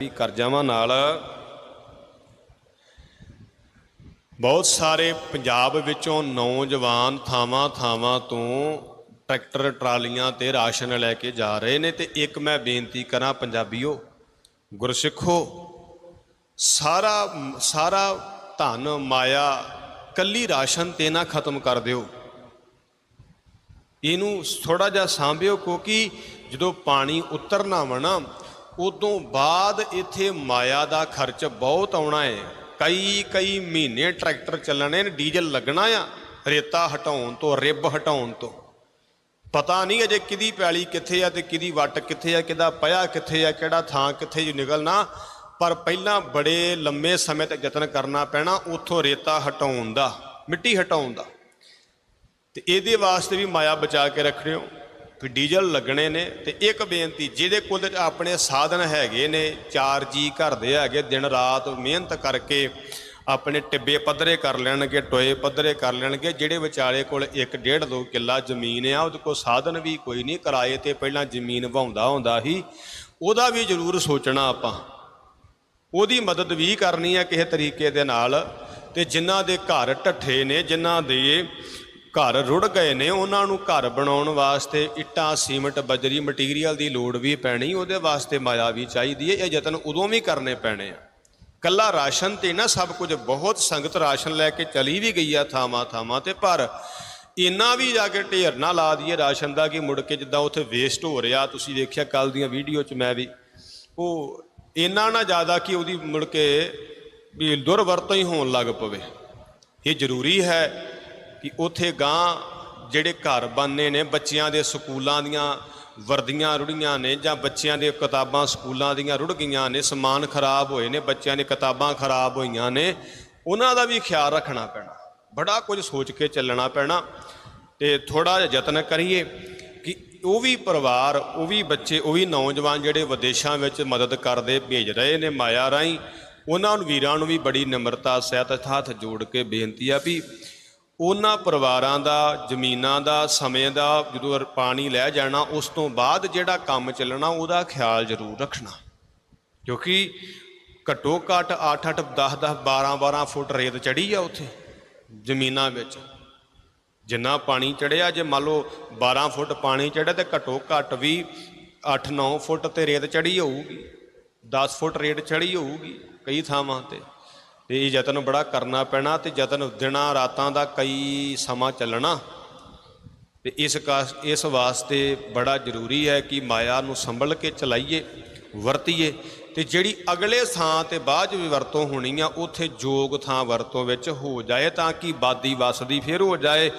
ਵੀ ਕਰ ਨਾਲ ਬਹੁਤ ਸਾਰੇ ਪੰਜਾਬ ਵਿੱਚੋਂ ਨੌਜਵਾਨ ਥਾਵਾਂ ਥਾਵਾਂ ਤੋਂ ਟਰੈਕਟਰ, ਟਰਾਲੀਆਂ ਤੇ ਰਾਸ਼ਨ ਲੈ ਕੇ ਜਾ ਰਹੇ ਨੇ ਤੇ ਇੱਕ ਮੈਂ ਬੇਨਤੀ ਕਰਾਂ ਪੰਜਾਬੀਓ, ਗੁਰਸਿੱਖੋ, ਸਾਰਾ ਸਾਰਾ ਧਨ, ਮਾਇਆ, ਕੱਲੀ ਰਾਸ਼ਨ ਤੇ ਨਾ ਖਤਮ ਕਰ ਦਿਓ। ਇਹਨੂੰ ਥੋੜਾ ਜਿਹਾ ਸਾਂਭਿਓ ਕਿਉਂਕਿ ਜਦੋਂ ਪਾਣੀ ਉਤਰਨਾ ਵਣਾ ਉਦੋਂ ਬਾਅਦ ਇੱਥੇ ਮਾਇਆ ਦਾ ਖਰਚ ਬਹੁਤ ਆਉਣਾ ਹੈ ਕਈ ਕਈ ਮਹੀਨੇ ਟਰੈਕਟਰ ਚੱਲਣੇ ਨੇ, ਡੀਜ਼ਲ ਲੱਗਣਾ ਆ, ਰੇਤਾ ਹਟਾਉਣ ਤੋਂ, ਰਿੱਬ ਹਟਾਉਣ ਤੋਂ। ਪਤਾ ਨਹੀਂ ਅਜੇ ਕਿਹਦੀ ਪੈਲੀ ਕਿੱਥੇ ਆ ਤੇ ਕਿਹਦੀ ਵੱਟ ਕਿੱਥੇ ਆ, ਕਿਹਦਾ ਪਿਆ ਕਿੱਥੇ ਆ, ਕਿਹੜਾ ਥਾਂ ਕਿੱਥੇ ਜੀ ਨਿਕਲਣਾ। ਪਰ ਪਹਿਲਾਂ ਬੜੇ ਲੰਮੇ ਸਮੇਂ ਤੱਕ ਯਤਨ ਕਰਨਾ ਪੈਣਾ ਉੱਥੋਂ ਰੇਤਾ ਹਟਾਉਣ ਦਾ, ਮਿੱਟੀ ਹਟਾਉਣ ਦਾ। ਤੇ ਇਹਦੇ ਵਾਸਤੇ ਵੀ ਮਾਇਆ ਬਚਾ ਕੇ ਰੱਖਿਓ ਵੀ ਡੀਜ਼ਲ ਲੱਗਣੇ ਨੇ ਤੇ ਇੱਕ ਬੇਨਤੀ, ਜਿਹਦੇ ਕੋਲ ਆਪਣੇ ਸਾਧਨ ਹੈਗੇ ਨੇ, ਚਾਰ ਜੀ ਘਰ ਦੇ ਹੈਗੇ, ਦਿਨ ਰਾਤ ਮਿਹਨਤ ਕਰਕੇ ਆਪਣੇ ਟਿੱਬੇ ਪੱਧਰੇ ਕਰ ਲੈਣਗੇ, ਟੋਏ ਪੱਧਰੇ ਕਰ ਲੈਣਗੇ, ਜਿਹੜੇ ਵਿਚਾਲੇ ਕੋਲ 1 1.5 2 ਕਿੱਲਾ ਜ਼ਮੀਨ ਆ, ਉਹਦੇ ਕੋਲ ਸਾਧਨ ਵੀ ਕੋਈ ਨਹੀਂ, ਕਿਰਾਏ ਤੇ ਪਹਿਲਾਂ ਜ਼ਮੀਨ ਵਾਉਂਦਾ ਹੁੰਦਾ ਸੀ, ਉਹਦਾ ਵੀ ਜ਼ਰੂਰ ਸੋਚਣਾ ਆਪਾਂ। ਉਹਦੀ ਮਦਦ ਵੀ ਕਰਨੀ ਹੈ ਕਿਸੇ ਤਰੀਕੇ ਦੇ ਨਾਲ, ਤੇ ਜਿਨ੍ਹਾਂ ਦੇ ਘਰ ਢੱਠੇ ਨੇ, ਜਿਨ੍ਹਾਂ ਦੇ ਘਰ ਰੁੜ ਗਏ ਨੇ, ਉਹਨਾਂ ਨੂੰ ਘਰ ਬਣਾਉਣ ਵਾਸਤੇ ਇੱਟਾਂ, ਸੀਮਟ, ਬਜਰੀ ਮਟੀਰੀਅਲ ਦੀ ਲੋੜ ਵੀ ਪੈਣੀ, ਉਹਦੇ ਵਾਸਤੇ ਮਾਇਆ ਵੀ ਚਾਹੀਦੀ ਹੈ, ਇਹ ਯਤਨ ਉਦੋਂ ਵੀ ਕਰਨੇ ਪੈਣੇ ਆ। ਕੱਲਾ ਰਾਸ਼ਨ ਤੇ ਨਾ ਸਭ ਕੁਝ, ਬਹੁਤ ਸੰਗਤ ਰਾਸ਼ਨ ਲੈ ਕੇ ਚਲੀ ਵੀ ਗਈ ਆ ਥਾਵਾਂ ਥਾਵਾਂ ਤੇ, ਪਰ ਇੰਨਾ ਵੀ ਜਾ ਕੇ ਢੇਰ ਨਾ ਲਾ ਦਈਏ ਰਾਸ਼ਨ ਦਾ, ਕਿ ਮੁੜ ਕੇ ਜਿੱਦਾਂ ਉੱਥੇ ਵੇਸਟ ਹੋ ਰਿਹਾ, ਤੁਸੀਂ ਦੇਖਿਆ ਕੱਲ ਦੀਆਂ ਵੀਡੀਓ 'ਚ ਮੈਂ ਵੀ, ਉਹ ਇੰਨਾ ਨਾ ਜ਼ਿਆਦਾ ਕਿ ਉਹਦੀ ਮੁੜ ਕੇ ਵੀ ਦੁਰਵਰਤੋਂ ਹੀ ਹੋਣ ਲੱਗ ਪਵੇ। ਇਹ ਜ਼ਰੂਰੀ ਹੈ ਕਿ ਉਥੇ ਗਾਂ ਜਿਹੜੇ ਘਰ ਬਣਨੇ ਨੇ, ਬੱਚਿਆਂ ਦੇ ਸਕੂਲਾਂ ਦੀਆਂ ਵਰਦੀਆਂ ਰੁੜੀਆਂ ਨੇ ਜਾਂ ਬੱਚਿਆਂ ਦੇ ਕਿਤਾਬਾਂ ਸਕੂਲਾਂ ਦੀਆਂ ਰੁੜ ਗਈਆਂ ਨੇ, ਸਮਾਨ ਖਰਾਬ ਹੋਏ ਨੇ, ਬੱਚਿਆਂ ਦੇ ਕਿਤਾਬਾਂ ਖਰਾਬ ਹੋਈਆਂ ਨੇ, ਉਹਨਾਂ ਦਾ ਵੀ ਖਿਆਲ ਰੱਖਣਾ ਪੈਣਾ। ਬੜਾ ਕੁਝ ਸੋਚ ਕੇ ਚੱਲਣਾ ਪੈਣਾ ਤੇ ਥੋੜਾ ਜਿਹਾ ਯਤਨ ਕਰੀਏ ਕਿ ਉਹ ਵੀ ਪਰਿਵਾਰ, ਉਹ ਵੀ ਬੱਚੇ, ਉਹ ਵੀ ਨੌਜਵਾਨ ਜਿਹੜੇ ਵਿਦੇਸ਼ਾਂ ਵਿੱਚ ਮਦਦ ਕਰਦੇ, ਭੇਜ ਰਹੇ ਨੇ ਮਾਇਆ ਰਾਹੀਂ, ਉਹਨਾਂ ਨੂੰ ਵੀਰਾਂ ਨੂੰ ਵੀ ਬੜੀ ਨਿਮਰਤਾ ਸਹਿਤ ਹੱਥ ਜੋੜ ਕੇ ਬੇਨਤੀ ਆ ਵੀ ਉਹਨਾਂ ਪਰਿਵਾਰਾਂ ਦਾ, ਜ਼ਮੀਨਾਂ ਦਾ, ਸਮੇਂ ਦਾ ਜਦੋਂ ਪਾਣੀ ਲੈ ਜਾਣਾ, ਉਸ ਤੋਂ ਬਾਅਦ ਜਿਹੜਾ ਕੰਮ ਚੱਲਣਾ, ਉਹਦਾ ਖਿਆਲ ਜ਼ਰੂਰ ਰੱਖਣਾ। ਕਿਉਂਕਿ ਘੱਟੋ ਘੱਟ 8 8 10 10 12 12 ਫੁੱਟ ਰੇਤ ਚੜੀ ਆ ਉੱਥੇ, ਜ਼ਮੀਨਾਂ ਵਿੱਚ। ਜਿੰਨਾ ਪਾਣੀ ਚੜਿਆ ਜੇ ਮੰਨ ਲਓ 12 ਫੁੱਟ ਪਾਣੀ ਚੜਿਆ ਤੇ ਘੱਟੋ ਘੱਟ ਵੀ 8 9 ਫੁੱਟ ਤੇ ਰੇਤ ਚੜੀ ਹੋਊਗੀ 10 ਫੁੱਟ ਰੇਤ ਚੜੀ ਹੋਊਗੀ ਕਈ ਥਾਵਾਂ ਤੇ। ਤੇ ਇਹ ਯਤਨ ਬੜਾ ਕਰਨਾ ਪੈਣਾ ਤੇ ਯਤਨ ਦਿਨਾਂ ਰਾਤਾਂ ਦਾ ਕਈ ਸਮਾਂ ਚੱਲਣਾ। ਤੇ ਇਸ ਕਾਸ ਇਸ ਵਾਸਤੇ ਬੜਾ ਜ਼ਰੂਰੀ ਹੈ ਕਿ ਮਾਇਆ ਨੂੰ ਸੰਭਲ ਕੇ ਚਲਾਈਏ, ਵਰਤੀਏ ਤੇ ਜਿਹੜੀ ਅਗਲੇ ਥਾਂ ਤੇ ਬਾਅਦ 'ਚ ਵੀ ਵਰਤੋਂ ਹੋਣੀ ਆ, ਉਥੇ ਜੋਗ ਥਾਂ ਵਰਤੋਂ ਵਿੱਚ ਹੋ ਜਾਏ ਤਾਂ ਕਿ ਬਾਦੀ ਵਸਦੀ ਫਿਰ ਹੋ ਜਾਏ,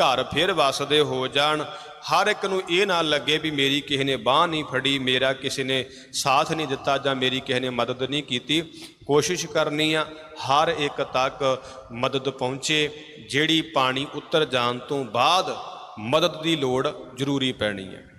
ਘਰ ਫਿਰ ਵਸਦੇ ਹੋ ਜਾਣ ਹਰ ਇੱਕ ਨੂੰ ਇਹ ਨਾ ਲੱਗੇ ਵੀ ਮੇਰੀ ਕਿਸੇ ਨੇ ਬਾਹ ਨਹੀਂ ਫੜੀ, ਮੇਰਾ ਕਿਸੇ ਨੇ ਸਾਥ ਨਹੀਂ ਦਿੱਤਾ ਜਾਂ ਮੇਰੀ ਕਿਸੇ ਨੇ ਮਦਦ ਨਹੀਂ ਕੀਤੀ। ਕੋਸ਼ਿਸ਼ ਕਰਨੀ ਆ, ਹਰ ਇੱਕ ਤੱਕ ਮਦਦ ਪਹੁੰਚੇ, ਜਿਹੜੀ ਪਾਣੀ ਉਤਰ ਜਾਣ ਤੋਂ ਬਾਅਦ ਮਦਦ ਦੀ ਲੋੜ ਜ਼ਰੂਰੀ ਪੈਣੀ ਹੈ।